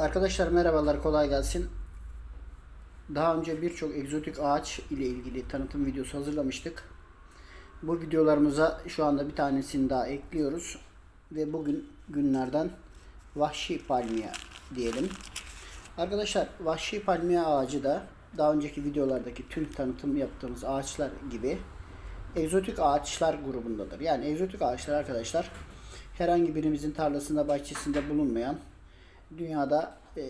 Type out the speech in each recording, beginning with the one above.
Arkadaşlar merhabalar kolay gelsin. Daha önce birçok egzotik ağaç ile ilgili tanıtım videosu hazırlamıştık. Bu videolarımıza şu anda bir tanesini daha ekliyoruz. Ve bugün günlerden vahşi palmiye diyelim. Arkadaşlar vahşi palmiye ağacı da daha önceki videolardaki tüm tanıtım yaptığımız ağaçlar gibi egzotik ağaçlar grubundadır. Yani egzotik ağaçlar arkadaşlar herhangi birimizin tarlasında bahçesinde bulunmayan dünyada e,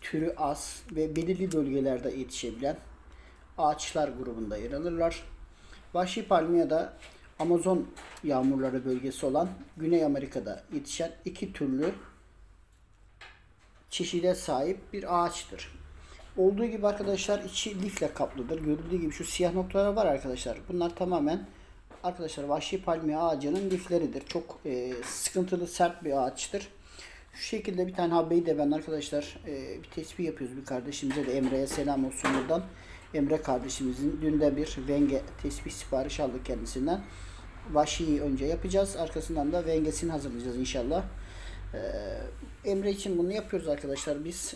türü az ve belirli bölgelerde yetişebilen ağaçlar grubunda yer alırlar. Vahşi palmiye da Amazon yağmurları bölgesi olan Güney Amerika'da yetişen iki türlü çeşide sahip bir ağaçtır. Olduğu gibi arkadaşlar içi lifle kaplıdır. Görüldüğü gibi şu siyah noktalar var arkadaşlar. Bunlar tamamen arkadaşlar vahşi palmiye ağacının lifleridir. Çok e, sıkıntılı sert bir ağaçtır. Şu şekilde bir tane habeyi de ben arkadaşlar e, bir tespih yapıyoruz bir kardeşimize de Emre'ye selam olsun buradan. Emre kardeşimizin dün de bir venge tespih sipariş aldık kendisinden. Vahşiyi önce yapacağız. Arkasından da vengesini hazırlayacağız inşallah. Ee, Emre için bunu yapıyoruz arkadaşlar. Biz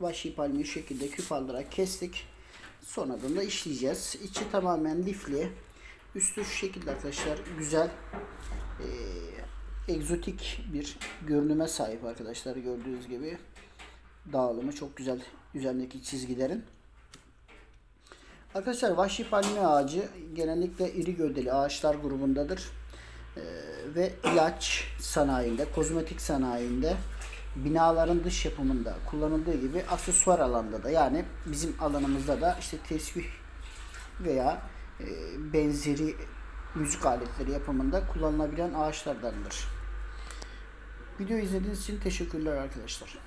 vahşi palmiyeyi şu şekilde küp aldırarak kestik. Sonradan da işleyeceğiz. İçi tamamen lifli. Üstü şu şekilde arkadaşlar güzel e, egzotik bir görünüme sahip arkadaşlar gördüğünüz gibi. Dağılımı çok güzel üzerindeki çizgilerin. Arkadaşlar vahşi palmiye ağacı genellikle iri gövdeli ağaçlar grubundadır. Ee, ve ilaç sanayinde, kozmetik sanayinde, binaların dış yapımında kullanıldığı gibi aksesuar alanda da yani bizim alanımızda da işte tesbih veya e, benzeri müzik aletleri yapımında kullanılabilen ağaçlardandır. Video izlediğiniz için teşekkürler arkadaşlar.